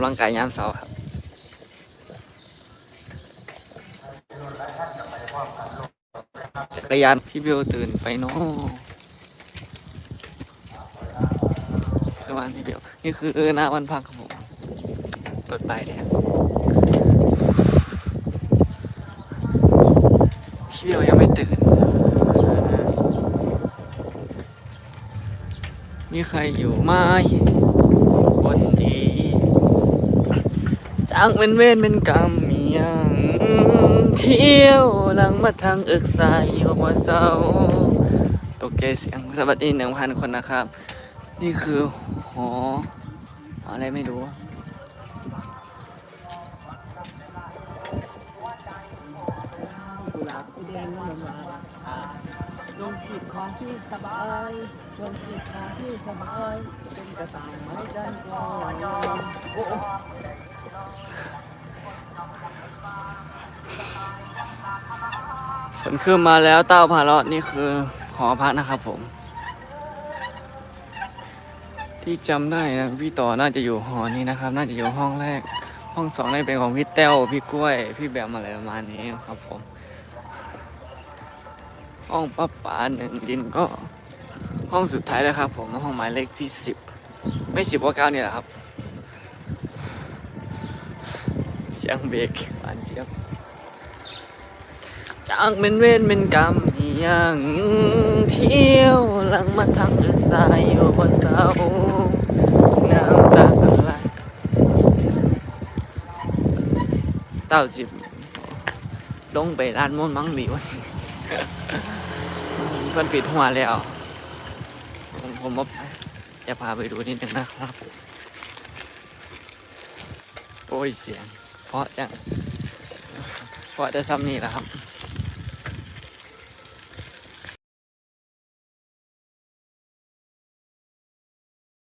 ำลังกายยามเสาร์ครับจักรยานพี่เบลตื่นไปเนาะคือวันพี่เบลนี่คือหน้าวันพักครับผมรถไปเนี่ยพี่เบลยังไม่ตื่น มีใครอยู่ไหมคนดี จางเป็นเวรเป็นกรรมมียังเที่ยวหลังมาทางเอิกใสว่าเศร้าตกใจเสียงสวัสดีหนึ่งพันคนนะครับ นี่คือหออะไรไม่รู้กแสดงว่ามาล งจิตของที่สบายลงจิตของที่สบายเป็นกระต่ายไม้กันก่อนโอ้โฝนขึ้นมาแล้วเต้าพาเลาะนี่คือหอพักนะครับผม ที่จำได้นะพี่ต่อน่าจะอยู่หอนี้นะครับ น่าจะอยู่ห้องแรก ห้องสองน่าจะเป็นของพี่แต้วพี่กล้วย พี่แบมอะไรประมาณนี้ครับผม ห้องป้าป๋าหนึ่งดินก็ห้องสุดท้ายแล้วครับ ผมห้องหมายเลขที่สิบไม่สิบว่าเก้านี่แหละครับเสียงเบรกหวานเจี๊ยบจางเป็นเวรเป็นกรรมอีหยังเที่ยวหลังมาทางเลือดสายอยู่บนเสาน้ำตากันไหลเต้าจิบลงไปร้านมนมั้งดีวะสิ เพื่อนปิดหัวแล้ว ผมผมว่าจะพาไปดูนิดนึงนะครับ โอ้ยเสียง เพราะจังเพราะจะซ้ำนี่แหละครับ